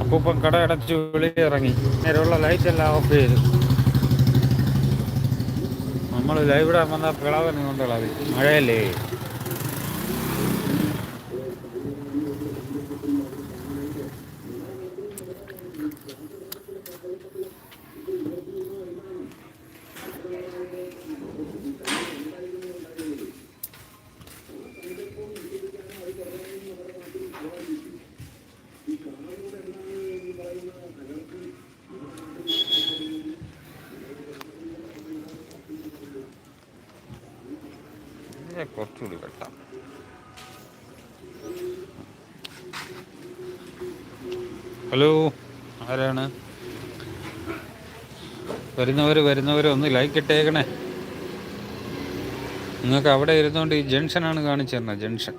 അപ്പൂപ്പൻ കട അടച്ചു വെളിയിൽ ഇറങ്ങി നേരെയുള്ള ലൈറ്റ് എല്ലാം ഓഫ് ചെയ്തു. നമ്മൾ ലൈവ് ഇടാൻ വന്ന പിളവനെ കൊണ്ടുള്ളത് മഴയല്ലേ ഇതിനെ കുറച്ചുകൂടി വെട്ടാം ഹലോ ആരാണ്? വരുന്നവർ വരുന്നവർ ഒന്ന് ലൈക്ക് ഇട്ടേക്കണേ. നിങ്ങൾക്ക് അവിടെ ഇരുന്നുകൊണ്ട് ഈ ജംഗ്ഷനാണ് കാണിച്ചു തരുന്നത് ജംഗ്ഷൻ.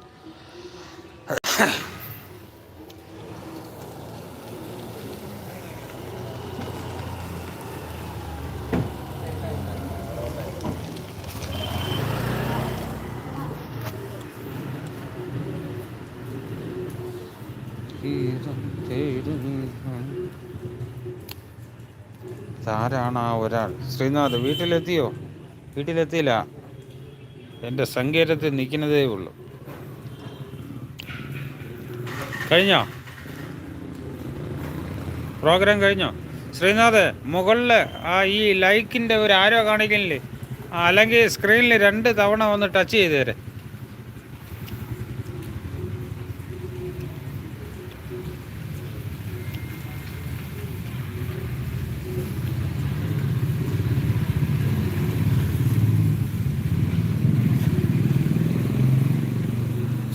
ആരാണ് ആ ഒരാൾ. ശ്രീനാഥ് വീട്ടിലെത്തിയോ? വീട്ടിലെത്തിയില്ല. എന്റെ സങ്കേതത്തിൽ നിൽക്കുന്നതേ ഉള്ളൂ. കഴിഞ്ഞോ? പ്രോഗ്രാം കഴിഞ്ഞോ? ശ്രീനാഥ് മുകളിൽ ആ ഈ ലൈക്കിന്റെ ഒരു ആരോ കാണിക്കുന്നില്ലേ? അല്ലെങ്കിൽ സ്ക്രീനിൽ രണ്ട് തവണ ഒന്ന് ടച്ച് ചെയ്ത്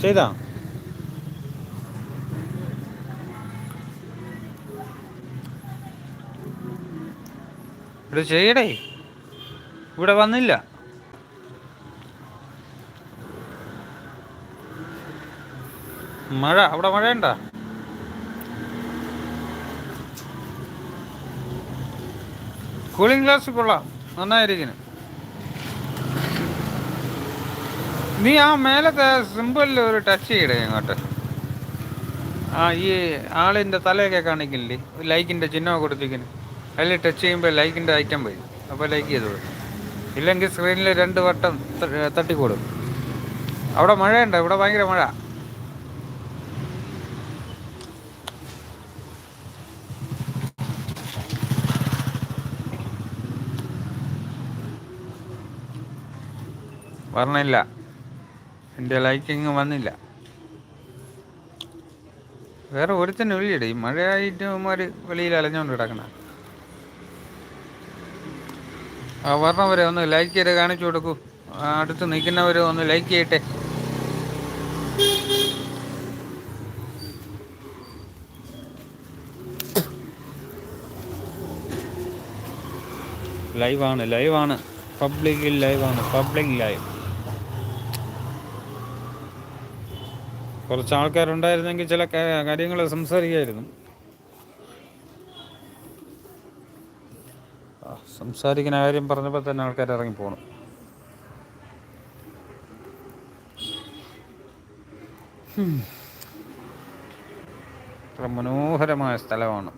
ചെയ്താ? ഇവിടെ ചെയ്യടേ. ഇവിടെ വന്നില്ല. മഴ അവിടെ മഴയുണ്ടോ കൂളിംഗ് ഗ്ലാസ് കൊള്ളാം. നന്നായിരിക്കുന്നു. നീ ആ മേലത്തെ സിമ്പിളിൽ ഒരു ടച്ച് ചെയ്യടേ ഇങ്ങോട്ട് ആ ഈ ആളിന്റെ തലയൊക്കെ കാണിക്കില്ലേ? ലൈക്കിന്റെ ചിഹ്നം കൊടുത്തിരിക്കുന്നു. അതിൽ ടച്ച് ചെയ്യുമ്പോൾ ലൈക്കിന്റെ ഐറ്റം വരും. അപ്പോൾ ലൈക്ക് ചെയ്ത് കൊടുക്കും. ഇല്ലെങ്കിൽ സ്ക്രീനിൽ രണ്ട് വട്ടം തട്ടിക്കൊടും. അവിടെ മഴയുണ്ട്? ഇവിടെ ഭയങ്കര മഴ. പറഞ്ഞില്ല എന്റെ ലൈക്കിങ് വന്നില്ല. വേറെ ഒരുത്തന്നെ വിളിയടേ ഈ മഴയായിട്ട് അവന്മാർ വെളിയിൽ അലഞ്ഞുകൊണ്ട് കിടക്കണ ആ പറഞ്ഞവരെ ഒന്ന് ലൈക്ക് ചെയ്ത് കാണിച്ചു കൊടുക്കൂ. അടുത്ത് നിൽക്കുന്നവരെ ഒന്ന് ലൈക്ക് ചെയ്യട്ടെ. ലൈവാണ് ലൈവാണ് പബ്ലിക്കിൽ ലൈവാണ് പബ്ലിക് ലൈവ് കുറച്ച് ആൾക്കാരുണ്ടായിരുന്നെങ്കിൽ ചില കാര്യങ്ങൾ സംസാരിക്കായിരുന്നു. സംസാരിക്കുന്ന കാര്യം പറഞ്ഞപ്പോൾ തന്നെ ആൾക്കാർ ഇറങ്ങി പോകണം മനോഹരമായ സ്ഥലമാണ്.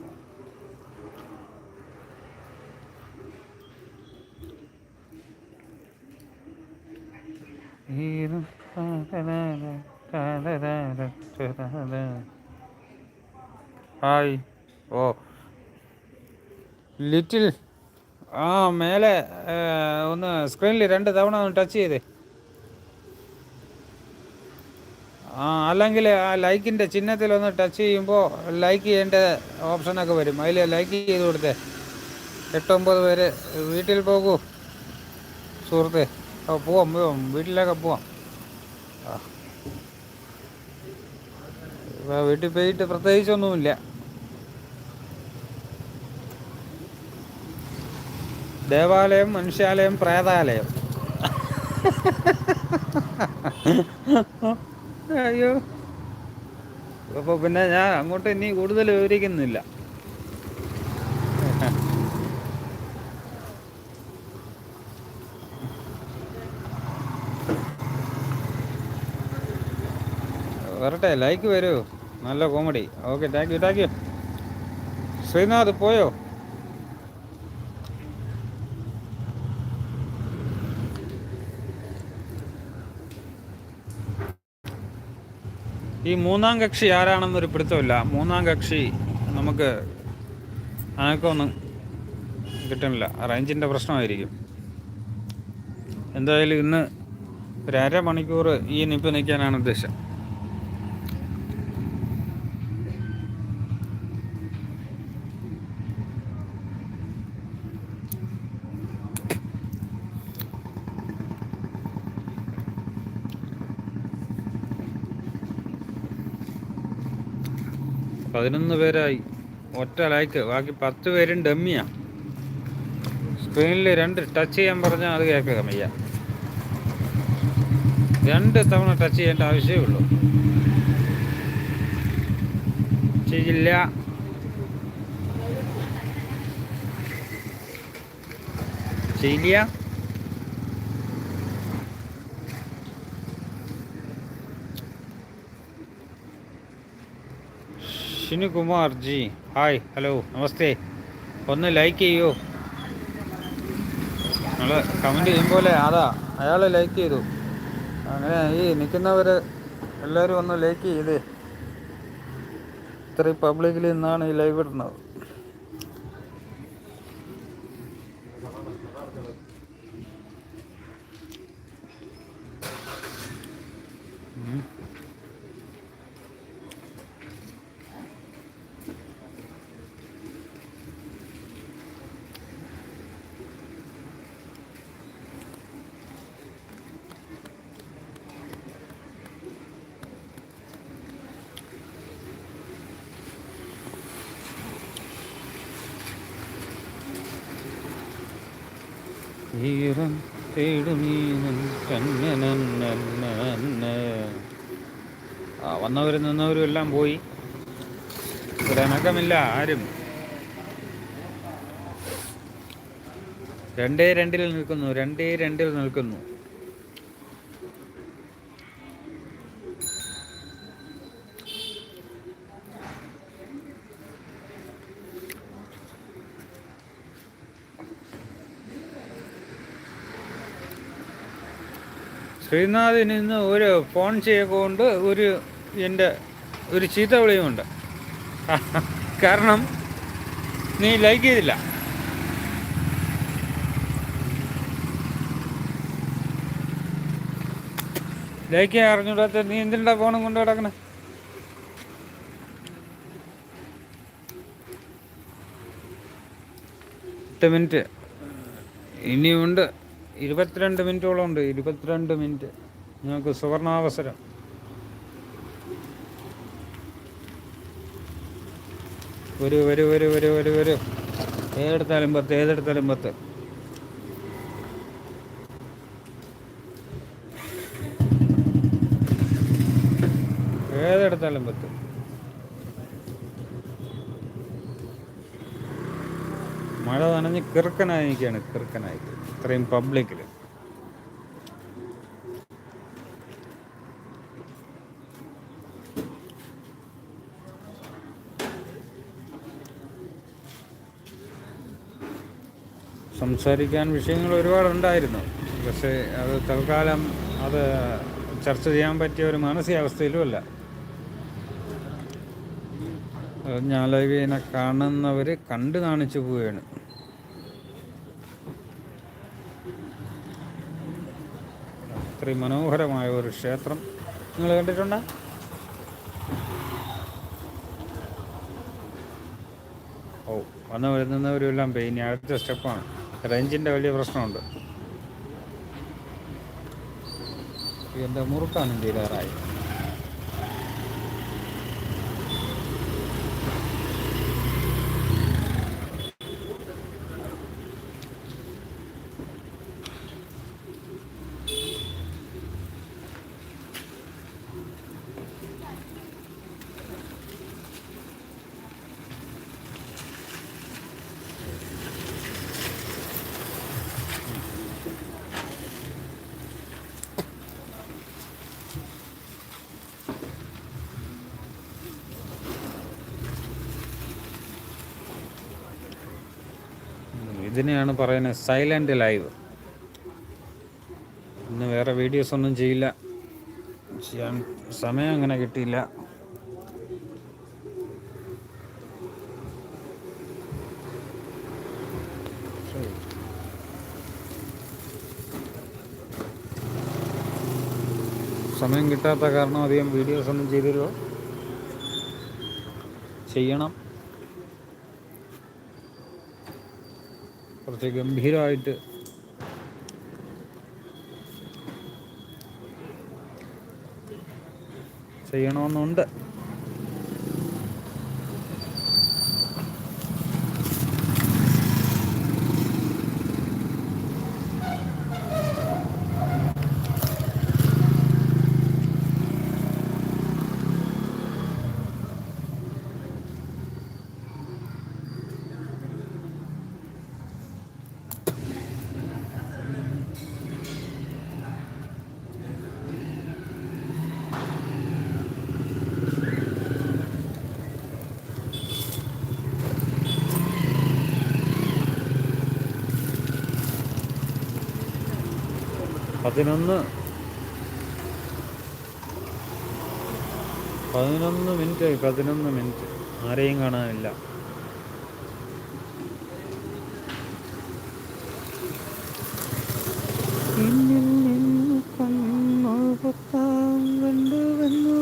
ഹായ്. ഓ. ലിറ്റിൽ ആ മേലെ ഒന്ന് സ്ക്രീനിൽ രണ്ട് തവണ ഒന്ന് ടച്ച് ചെയ്തേ. ആ അല്ലെങ്കിൽ ആ ലൈക്കിന്റെ ചിഹ്നത്തിൽ ഒന്ന് ടച്ച് ചെയ്യുമ്പോൾ ലൈക്ക് ചെയ്യേണ്ട ഓപ്ഷനൊക്കെ വരും. അതിൽ ലൈക്ക് ചെയ്ത് കൊടുത്തേ. എട്ടൊമ്പത് പേര് വീട്ടിൽ പോകൂ. സുഹൃത്തെ പോവാം പോവാം. വീട്ടിലൊക്കെ പോവാം. ആ. ഇപ്പൊ വീട്ടിൽ പോയിട്ട് പ്രത്യേകിച്ചൊന്നുമില്ല. ദേവാലയം മനുഷ്യാലയം പ്രേതാലയം. അയ്യോ. അപ്പോൾ പിന്നെ ഞാൻ അങ്ങോട്ട് ഇനി കൂടുതൽ വിവരിക്കുന്നില്ല. വരട്ടെ ലൈക്ക് വരൂ. നല്ല comedy. Okay thank you thank you Srinath പോയോ? ഈ മൂന്നാം കക്ഷി ആരാണെന്നൊരു പിടുത്തമില്ല. മൂന്നാം കക്ഷി നമുക്ക് അനക്കൊന്നും കിട്ടുന്നില്ല. റേഞ്ചിന്റെ പ്രശ്നമായിരിക്കും. എന്തായാലും ഇന്ന് ഒരു അരമണിക്കൂർ ഈ നിപ്പ് നിൽക്കാനാണ് ഉദ്ദേശം. പതിനൊന്ന് പേരായി. ഒറ്റ ലൈക്ക് ബാക്കി പത്ത് പേരും ഡമ്മിയാ. സ്ക്രീനിൽ രണ്ട് ടച്ച് ചെയ്യാൻ പറഞ്ഞാൽ അത് കേൾക്കുക മയ്യ രണ്ട് തവണ ടച്ച് ചെയ്യേണ്ട ആവശ്യമേ ഉള്ളൂ. ചെയ്യില്ല ചെയ്യില്ല ഷിനുകുമാർ ജി. ഹായ് ഹലോ നമസ്തേ. ഒന്ന് ലൈക്ക് ചെയ്യൂ. നിങ്ങൾ കമന്റ് ചെയ്യുമ്പോലെ അതാ അയാൾ ലൈക്ക് ചെയ്തു. അങ്ങനെ ഈ നിൽക്കുന്നവർ എല്ലാവരും ഒന്ന് ലൈക്ക് ചെയ്തേ. ഇത്രയും പബ്ലിക്കിൽ നിന്നാണ് ഈ ലൈവ് ഇടുന്നത്. ഈരം തേടുമീനും കണ്ണനന്ന വന്നവരും നിന്നവരും എല്ലാം പോയി. ഒരനക്കമില്ല ആരും. രണ്ടേ രണ്ടിൽ നിൽക്കുന്നു രണ്ടേ രണ്ടിൽ നിൽക്കുന്നു. ശ്രീനാഥിന് നിന്ന് ഒരു ഫോൺ ചെയ്തുകൊണ്ട് ഒരു എന്റെ ഒരു ചീത്ത വിളിയുമുണ്ട്. കാരണം നീ ലൈക്ക് ചെയ്തില്ല. ലൈക്ക് ചെയ്യാൻ അറിഞ്ഞൂടാത്ത നീ എന്തിനാ ഫോണും കൊണ്ട് കിടക്കണേ എട്ട് മിനിറ്റ്. ഇനിയുണ്ട്. ഇരുപത്തിരണ്ട് മിനിറ്റോളം ഉണ്ട്. ഇരുപത്തിരണ്ട് മിനിറ്റ്. നിങ്ങൾക്ക് സുവർണാവസരം. ഒരു വരൂ വരൂ വരൂ വരൂ വരൂ. ഏതെടുത്താലും പത്ത് ഏതെടുത്താലും പത്ത്. ഏതെടുത്താലും പത്ത്. മഴ നനഞ്ഞ് കിറുക്കനായി നിൽക്കുകയാണ് കിറുക്കനായി. ഇത്രയും പബ്ലിക്കിൽ സംസാരിക്കാൻ വിഷയങ്ങൾ ഒരുപാടുണ്ടായിരുന്നു. പക്ഷേ അത് തൽക്കാലം അത് ചർച്ച ചെയ്യാൻ പറ്റിയ ഒരു മാനസികാവസ്ഥയിലുമല്ല ഞാൻ ലൈവ് ഇതിനെ കാണുന്നവർ കണ്ടു കാണിച്ചു പോവുകയാണ്. അത്രയും മനോഹരമായ ഒരു ക്ഷേത്രം. നിങ്ങൾ കണ്ടിട്ടുണ്ടോ? ഓ വന്ന് വരുന്നവരും എല്ലാം പോയി അടുത്ത സ്റ്റെപ്പാണ്. റേഞ്ചിന്റെ വലിയ പ്രശ്നമുണ്ട്. എന്റെ മുറുക്കാണ് ഡീലറായി ഇതിനെയാണ് പറയുന്നത് സൈലന്റ് ലൈവ് ഇന്ന് വേറെ വീഡിയോസ് ഒന്നും ചെയ്യില്ല. ചെയ്യാൻ സമയം അങ്ങനെ കിട്ടിയില്ല. സമയം കിട്ടാത്ത കാരണം അധികം വീഡിയോസ് ഒന്നും ചെയ്തില്ലോ. ചെയ്യണം. കുറച്ച് ഗംഭീരമായിട്ട് ചെയ്യണമെന്നുണ്ട്. പതിനൊന്ന് പതിനൊന്ന് മിനിറ്റ് ആയി പതിനൊന്ന് മിനിറ്റ് ആരെയും കാണാനില്ല കണ്ടുവന്നു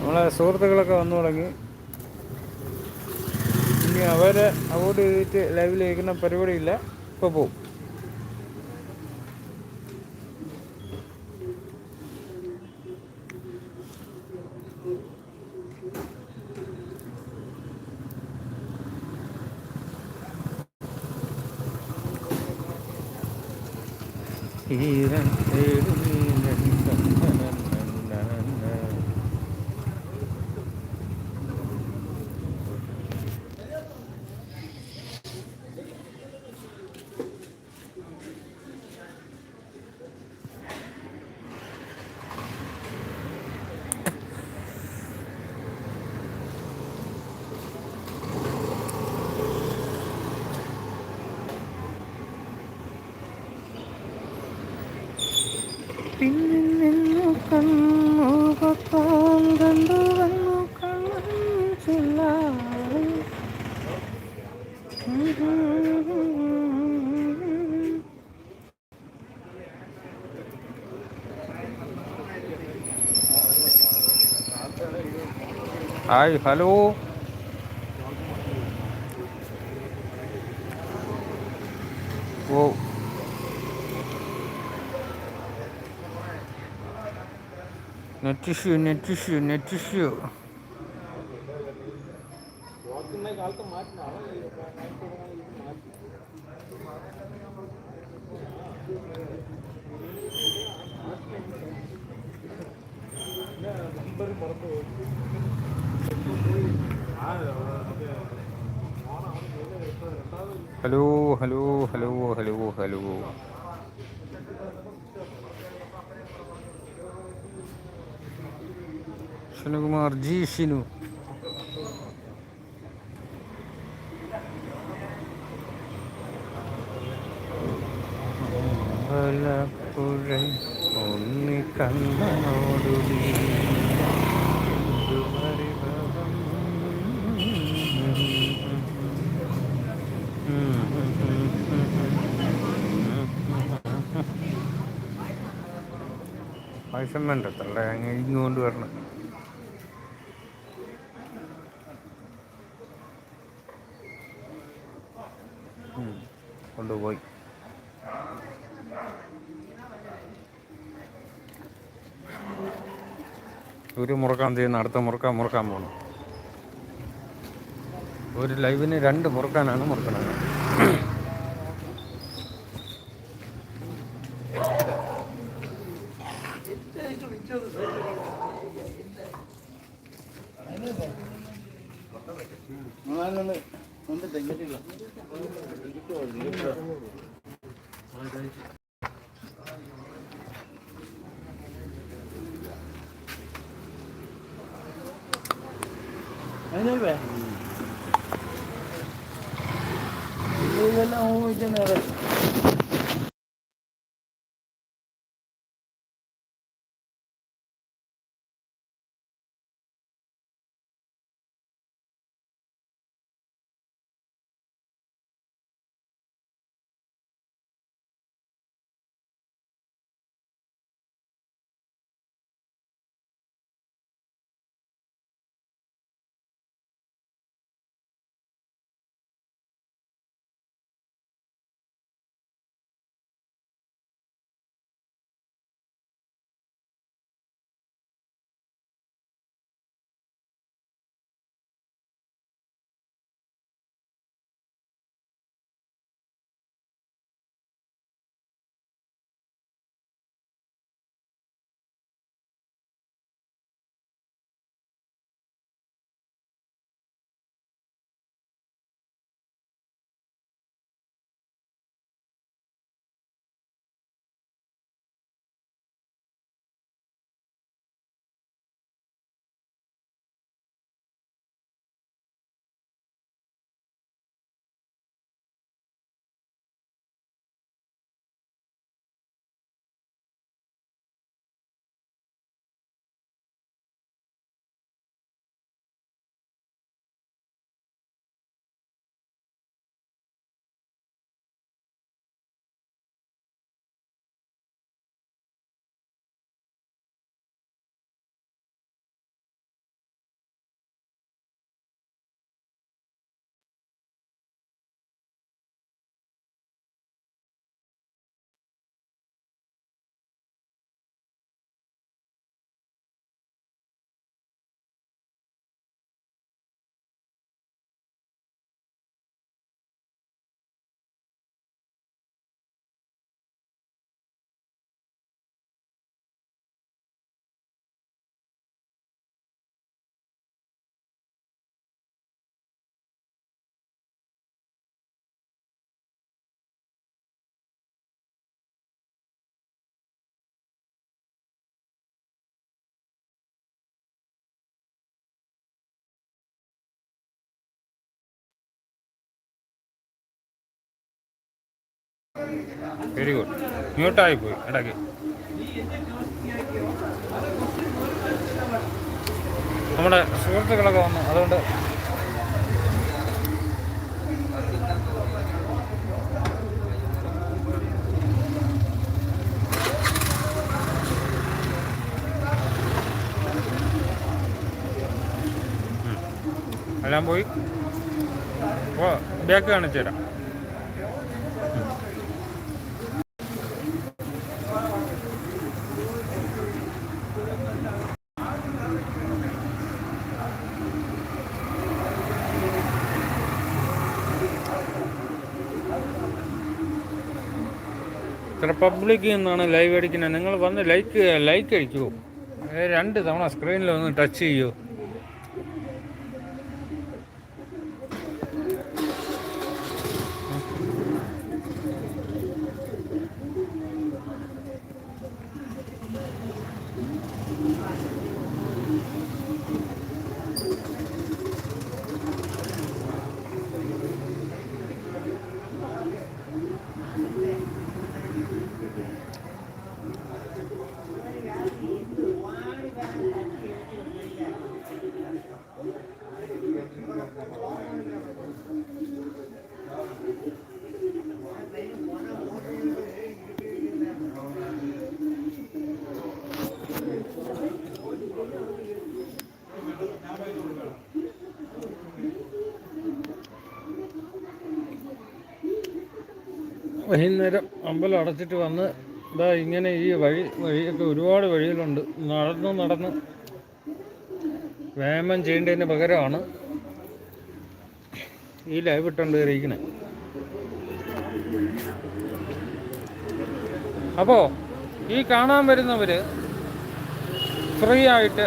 നമ്മളെ സുഹൃത്തുക്കളൊക്കെ വന്നു തുടങ്ങി. ഇനി അവരെ അവോയ്ഡ് ചെയ്തിട്ട് ലൈവിൽ ഇരിക്കുന്ന പരിപാടിയില്ല. ഇപ്പോൾ പോവും. ഈരൻ തേടുന്നീരൻ hi hello oh net issue net issue net issue issue hello hello hello hello hello Shinukumar ji Shinu Ambalapuzha Unni കണ്ണനോടുടി പരിഭവം പായസം വേണ്ട തള്ള അങ്ങ് ഇങ്ങോട്ട് വരണം. കൊണ്ടുപോയി. ഒരു മുറുക്കാൻ ചെയ്യുന്ന അടുത്ത മുറുക്കാൻ മുറുക്കാൻ പോകണം ഒരു ലൈവിന് രണ്ട് മുറുക്കാനാണ് മുറുക്കണത്. ولا هو يدنا رجل വെരി ഗുഡ് മ്യൂട്ടായി പോയി. ഇടയ്ക്ക് നമ്മുടെ സുഹൃത്തുക്കളൊക്കെ വന്നു. അതുകൊണ്ട് എല്ലാം പോയി. ബാക്ക് കാണിച്ചു തരാം റിപ്പബ്ലിക്കിൽ നിന്നാണ് ലൈവ് അടിക്കുന്നത്. നിങ്ങൾ വന്ന് ലൈക്ക് ലൈക്ക് അടിക്കുമോ രണ്ട് തവണ സ്ക്രീനിൽ ഒന്ന് ടച്ച് ചെയ്യൂ. അമ്പലം അടച്ചിട്ട് വന്ന് ഇതാ ഇങ്ങനെ ഈ വഴി വഴിയൊക്കെ ഒരുപാട് വഴികളുണ്ട്. നടന്ന് നടന്ന് വ്യായാമം ചെയ്യേണ്ടതിന് പകരമാണ് ഈ ലൈവ് ഇട്ടുകൊണ്ട് കയറിയിരിക്കണേ. അപ്പോൾ ഈ കാണാൻ വരുന്നവർ ഫ്രീ ആയിട്ട്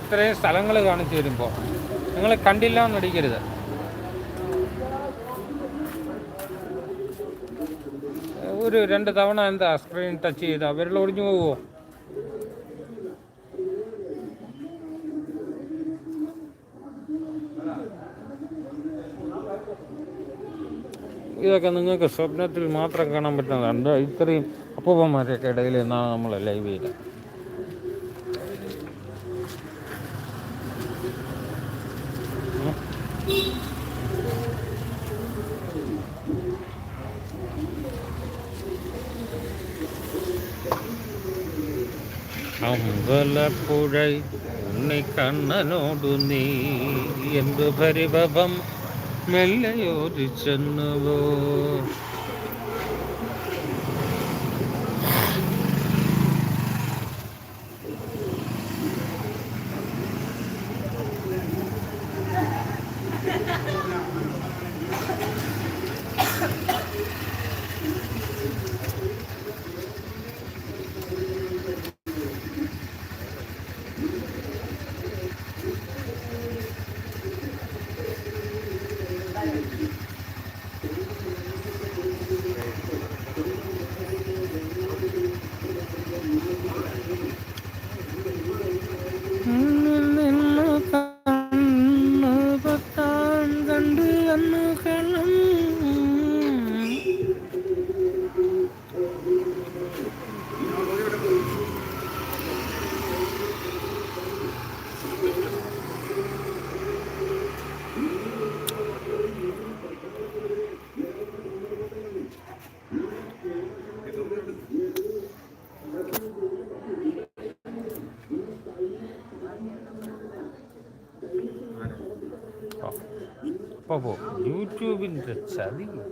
ഇത്രയും സ്ഥലങ്ങൾ കാണിച്ചു വരുമ്പോൾ നിങ്ങൾ കണ്ടില്ല എന്നടിക്കരുത് ഒരു രണ്ട് തവണ എന്താ സ്ക്രീൻ ടച്ച് ചെയ്താ വിരൽ ഒടിഞ്ഞു പോവോ? ഇതൊക്കെ നിങ്ങൾക്ക് സ്വപ്നത്തിൽ മാത്രം കാണാൻ പറ്റുന്നതാണ്. ഇത്രയും അപ്പൂപ്പന്മാരൊക്കെ ഇടയിൽ നിന്നാണ് നമ്മൾ ലൈവ് ചെയ്തത് അമ്പലപ്പുഴ ഉണ്ണിക്കണ്ണനോടു നീ. എന്തു പരിഭവം മെല്ലയോദിച്ചെന്നുവോ good selling.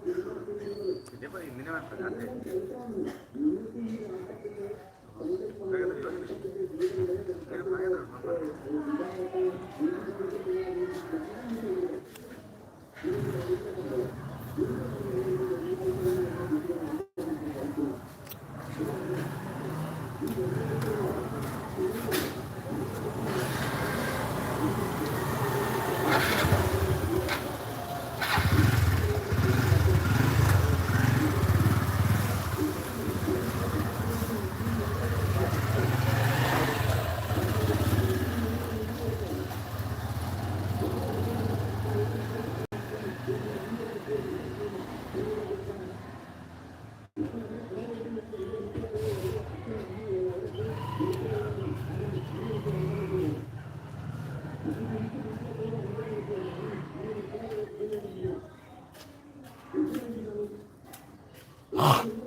അതാ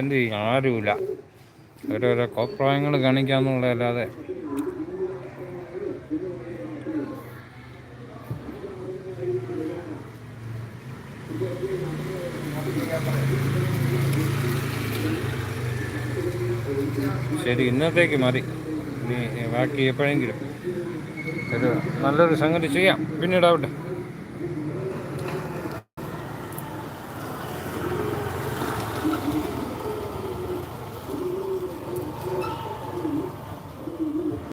എന്ത് ചെയ്യും ആരുമില്ല ഓരോരോ കോപ്രായങ്ങൾ കാണിക്കാന്നുള്ളതല്ലാതെ. ശരി ഇന്നത്തേക്ക് മതി. ബാക്കി എപ്പോഴെങ്കിലും ഒരു നല്ലൊരു സംഗതി ചെയ്യാം. പിന്നീടാവട്ടെ.